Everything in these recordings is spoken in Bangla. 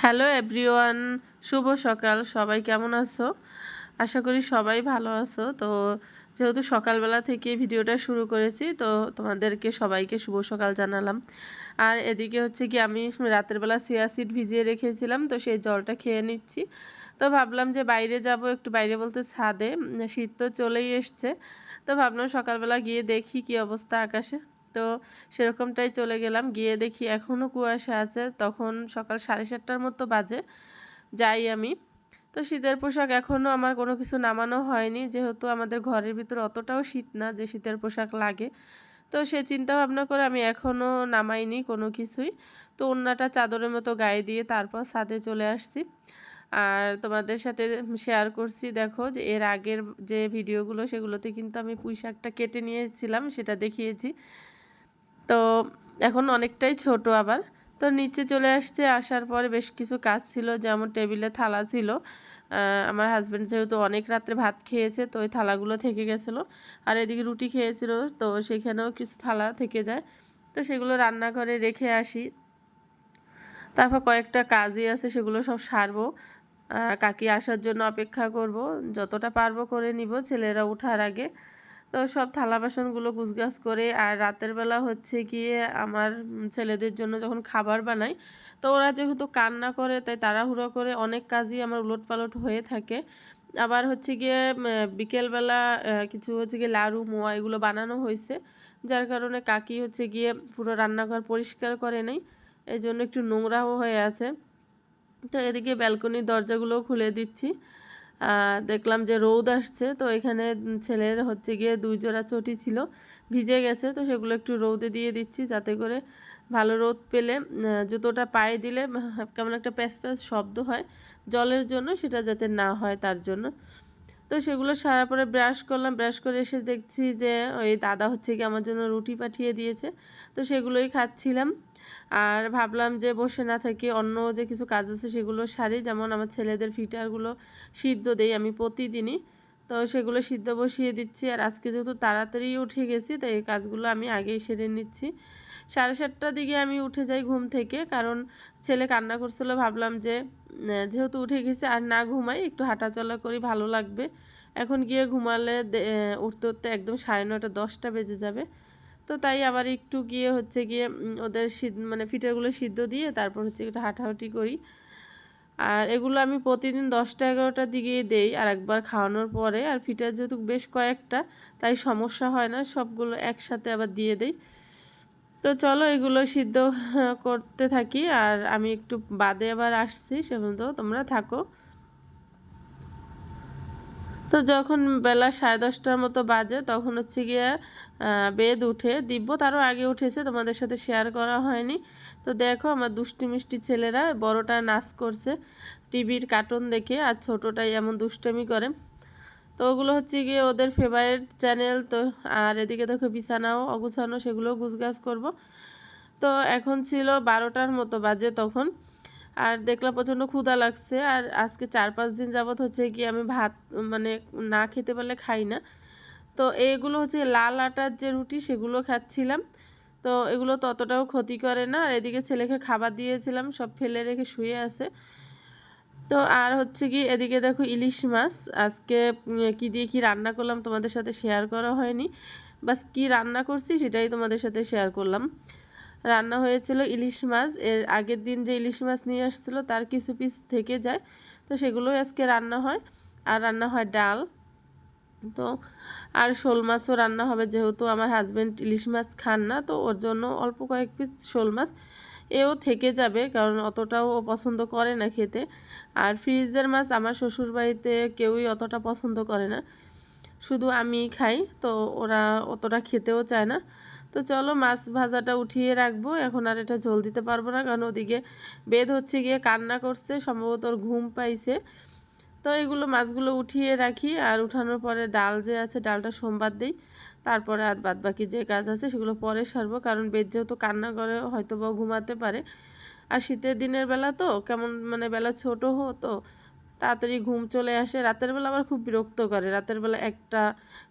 হ্যালো এভরিওয়ান, শুভ সকাল। সবাই কেমন আছো? আশা করি সবাই ভালো আছো। তো যেহেতু সকালবেলা থেকে ভিডিওটা শুরু করেছি, তো তোমাদেরকে সবাইকে শুভ সকাল জানালাম। আর এদিকে হচ্ছে কি, আমি রাতের বেলা সিয়া সিড ভিজিয়ে রেখেছিলাম, তো সেই জলটা খেয়ে নিচ্ছি। তো ভাবলাম যে বাইরে যাব, একটু বাইরে বলতে ছাদে। শীত তো চলেই এসছে। তো ভাবলাম সকালবেলা গিয়ে দেখি কি অবস্থা আকাশে। তো সেরকমটাই চলে গেলাম। গিয়ে দেখি এখনও কুয়াশা আছে। তখন সকাল সাড়ে সাতটার মতো বাজে। যাই আমি। তো শীতের পোশাক এখনও আমার কোনো কিছু নামানো হয়নি। যেহেতু আমাদের ঘরের ভিতরে অতটাও শীত না যে শীতের পোশাক লাগে। তো সে চিন্তা ভাবনা করে আমি এখনও নামাইনি কোনো কিছুই। তো অন্যটা চাদরের মতো গায়ে দিয়ে তারপর ছাদে চলে আসছি। আর তোমাদের সাথে শেয়ার করছি, দেখো যে এর আগের যে ভিডিওগুলো সেগুলোতে কিন্তু আমি পুঁই শাকটা কেটে নিয়েছিলাম, সেটা দেখিয়েছি। তো এখন অনেকটাই ছোট আবার। তো নিচে চলে আসছে, আসার পরে বেশ কিছু কাজ ছিল, যেমন টেবিলে থালা ছিল। আমার হাজব্যান্ড যেহেতু অনেক রাত্রে ভাত খেয়েছে, তো ওই থালাগুলো থেকে গেছিল। আর এদিকে রুটি খেয়েছিল, তো সেখানেও কিছু থালা থেকে যায়। তো সেগুলো রান্নাঘরে রেখে আসি। তারপর কয়েকটা কাজই আছে, সেগুলো সব সারবো। কাকি আসার জন্য অপেক্ষা করব। যতটা পারব করে নিব, ছেলেরা ওঠার আগে। তো সব থালা বাসনগুলো গুছগাছ করে, আর রাতের বেলা হচ্ছে গিয়ে আমার ছেলেদের জন্য যখন খাবার বানাই, তো ওরা যেহেতু কান্না করে, তাই তাড়াহুড়ো করে অনেক কাজই আমার উলট পালট হয়ে থাকে। আবার হচ্ছে গিয়ে বিকেলবেলা কিছু হচ্ছে গিয়ে লাড়ু, মোয়া এগুলো বানানো হয়েছে। যার কারণে কাকি হচ্ছে গিয়ে পুরো রান্নাঘর পরিষ্কার করে নেই এই জন্য একটু নোংরাও হয়ে আছে। তো এদিকে ব্যালকনির দরজাগুলোও খুলে দিচ্ছি। দেখলাম যে রোদ আসছে, তো এখানে ছেলের হচ্ছে গিয়ে দুই জোড়া চটি ছিল, ভিজে গেছে, তো সেগুলো একটু রোদে দিয়ে দিচ্ছি যাতে করে ভালো রোদ পেলে জুতোটা পায়ে দিলে কেমন একটা প্যাস প্যাস শব্দ হয় জলের জন্য, সেটা যাতে না হয় তার জন্য। তো সেগুলো সারা পরে ব্রাশ করলাম। ব্রাশ করে এসে দেখছি যে, ওই দাদা হচ্ছে কি আমার জন্য রুটি পাঠিয়ে দিয়েছে। তো সেগুলোই খাচ্ছিলাম। আর ভাবলাম যে, বসে না থেকে অন্য যে কিছু কাজ আছে সেগুলো সারি। যেমন আমার ছেলেদের ফিটারগুলো সিদ্ধ দেই আমি প্রতিদিনই। তো সেগুলো সিদ্ধ বসিয়ে দিচ্ছি। আর আজকে যেহেতু তাড়াতাড়ি উঠে গেছি, তাই এই কাজগুলো আমি আগেই সেরে নিচ্ছি। সাড়ে সাতটার দিকে আমি উঠে যাই ঘুম থেকে, কারণ ছেলে কান্না করছিল, ভাবলাম যে যেহেতু উঠে গেছে আর না ঘুমাই, একটু হাঁটাচলা করি, ভালো লাগবে। এখন গিয়ে ঘুমালে উঠতে উঠতে একদম সাড়ে নটা দশটা বেজে যাবে। তো তাই আবার একটু গিয়ে হচ্ছে গিয়ে ওদের সিদ্ধ মানে ফিটারগুলো সিদ্ধ দিয়ে তারপর হচ্ছে একটু হাঁটাহাঁটি করি। আর এগুলো আমি প্রতিদিন দশটা, এগারোটার দিকেই দেই, আর একবার খাওয়ানোর পরে। আর ফিটার যেহেতু বেশ কয়েকটা, তাই সমস্যা হয় না, সবগুলো একসাথে আবার দিয়ে দেই। তো চলো এগুলো সিদ্ধ করতে থাকি। আর আমি একটু বাদে আবার আসছি, সে পর্যন্ত তোমরা থাকো। তো যখন বেলা সাড়ে দশটার মতো বাজে, তখন হচ্ছে গিয়ে বেদ উঠে, দিব্য তারও আগে উঠেছে, তোমাদের সাথে শেয়ার করা হয়নি। তো দেখো আমার দুষ্টি মিষ্টি ছেলেরা, বড়টা নাচ করছে, টিভির কার্টুন দেখে, আর ছোটোটাই এমন দুষ্টমি করে। তো ওগুলো হচ্ছে গিয়ে ওদের ফেভারিট চ্যানেল তো আর এদিকে দেখো বিছানাও অগুছানো, সেগুলোও গুছগাছ করব। তো এখন ছিল বারোটার মতো বাজে তখন, আর দেখলাম প্রচণ্ড ক্ষুধা লাগছে, আর আজকে চার পাঁচ দিন যাবৎ হচ্ছে কি আমি ভাত মানে না খেতে পারলে খাই না। তো এগুলো হচ্ছে লাল আটার যে রুটি, সেগুলো খাচ্ছিলাম। তো এগুলো ততটাও ক্ষতি করে না, আর এদিকে ছেলেকে খাবার দিয়েছিলাম, সব ফেলে রেখে শুয়ে আছে। তো আর হচ্ছে কি, এদিকে দেখো ইলিশ মাছ। আজকে কি দিয়ে কি রান্না করলাম তোমাদের সাথে শেয়ার করা হয়নি। বাস কি রান্না করছি সেটাই তোমাদের সাথে শেয়ার করলাম। রান্না হয়েছিল ইলিশ মাছ। এর আগের দিন যে ইলিশ মাছ নিয়ে আসছিল, তার কিছু পিস থেকে যায়। তো সেগুলোই আজকে রান্না হয়। আর রান্না হয় ডাল। তো আর শোল মাছও রান্না হবে, যেহেতু আমার হাজব্যান্ড ইলিশ মাছ খান না, তো ওর জন্য অল্প কয়েক পিস শোল মাছ। এও থেকে যাবে, কারণ অতটাও ও পছন্দ করে না খেতে। আর ফ্রিজের মাছ আমার শ্বশুরবাড়িতে কেউই অতটা পছন্দ করে না। শুধু আমি খাই, তো ওরা অতটা খেতেও চায় না। তো চলো মাছ ভাজাটা উঠিয়ে রাখব, এখন আর এটা জল দিতে পারব না, কারণ ওদিকে বেদ হচ্ছে গিয়ে কান্না করছে, সম্ভবত ওর ঘুম পাইছে। তো এগুলো মাছগুলো উঠিয়ে রাখি, আর উঠানোর পরে ডাল যে আছে, ডালটা সোমবার দিই। তারপরে আর বাদ বাকি যে কাজ আছে, সেগুলো পরে সারবো, কারণ বেদ যেহেতু কান্না করে হয়তো বা ঘুমাতে পারে। আর শীতের দিনের বেলা তো, কেমন মানে বেলা ছোট হতো তাড়াতাড়ি ঘুম চলে আসে। রাতের বেলা আবার খুব বিরক্ত করে। রাতের বেলা একটা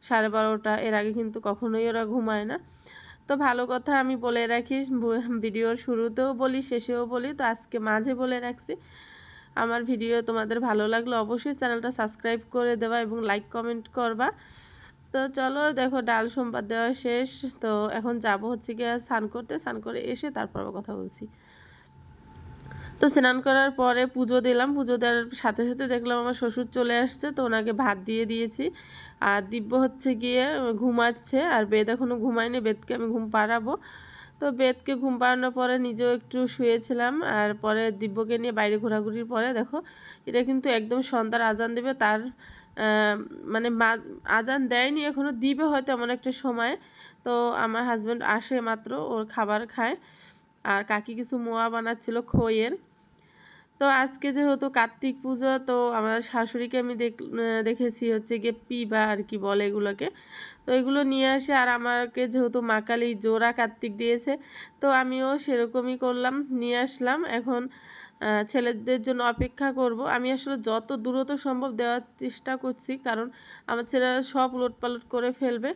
সাড়ে বারোটা, এর আগে কিন্তু কখনোই ওরা ঘুমায় না। তো ভালো কথা আমি বলে রাখি, ভিডিওর শুরুতেও বলি, শেষেও বলি। তো আজকে মাঝে বলে রাখছি। আমার ভিডিও তোমাদের ভালো লাগলে অবশ্যই চ্যানেলটা সাবস্ক্রাইব করে দেবা এবং লাইক কমেন্ট করবা। তো চলো দেখো, ডাল সোমবার দেওয়া শেষ। তো এখন যাব হচ্ছে গিয়ে স্নান করতে। স্নান করে এসে তারপর কথা বলছি। তো স্নান করার পরে পুজো দিলাম। পুজো দেওয়ার সাথে সাথে দেখলাম আমার শ্বশুর চলে আসছে। তো ওনাকে ভাত দিয়ে দিয়েছি। আর দিব্য হচ্ছে গিয়ে ঘুমাচ্ছে। আর বেদ এখনও ঘুমায়নি। বেদকে আমি ঘুম পাড়াবো। তো বেদকে ঘুম পাড়ানোর পরে নিজেও একটু শুয়েছিলাম আর পরে দিব্যকে নিয়ে বাইরে ঘোরাঘুরির পরে দেখো, এটা কিন্তু একদম সন্ধ্যার আজান দেবে, তার মানে আজান দেয়নি এখনও দিবে হয়তো এমন একটা সময়। তো আমার হাজব্যান্ড আসে মাত্র, ওর খাবার খায়। আর কাকি কিছু মোয়া বানাচ্ছিল খইয়ের। তো আজকে যেহেতু কার্তিক পুজো, তো আমার শাশুড়িকে আমি দেখ দেখেছি হচ্ছে গিয়ে পিবা আর কি বলে এগুলোকে। তো এগুলো নিয়ে আসে আর আমাকে যেহেতু মাকালি জোড়া কার্তিক দিয়েছে, তো আমিও সেরকমই করলাম, নিয়ে আসলাম। এখন ছেলেদের জন্য অপেক্ষা করব। আমি আসলে যত দ্রুত সম্ভব দেওয়ার চেষ্টা করছি, কারণ আমার ছেলেরা সব উলটপালট করে ফেলবে।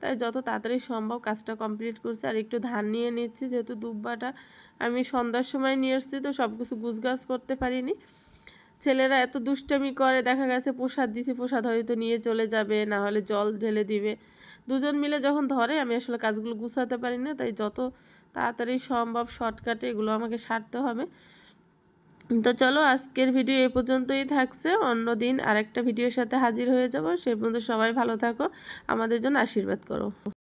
তাই যত তাড়াতাড়ি সম্ভব কাজটা কমপ্লিট করছি। আর একটু ধান নিয়ে নিচ্ছি, যেহেতু দুব্বাটা আমি সন্ধ্যার সময় নিয়ে এসেছি তো সব কিছু গুছগাছ করতে পারিনি। ছেলেরা এত দুষ্টামি করে, দেখা গেছে প্রসাদ দিছি, প্রসাদ হয়তো নিয়ে চলে যাবে, না হলে জল ঢেলে দিবে। দুজন মিলে যখন ধরে, আমি আসলে কাজগুলো গুছাতে পারি না, তাই যত তাড়াতাড়ি সম্ভব শর্টকাটে এগুলো আমাকে সারতে হবে। তো চলো, আজকের ভিডিও এ পর্যন্তই থাকছে। অন্য দিন আরেকটা ভিডিওর সাথে হাজির হয়ে যাব। সে পর্যন্ত সবাই ভালো থাকো। আমাদের জন্য আশীর্বাদ করো।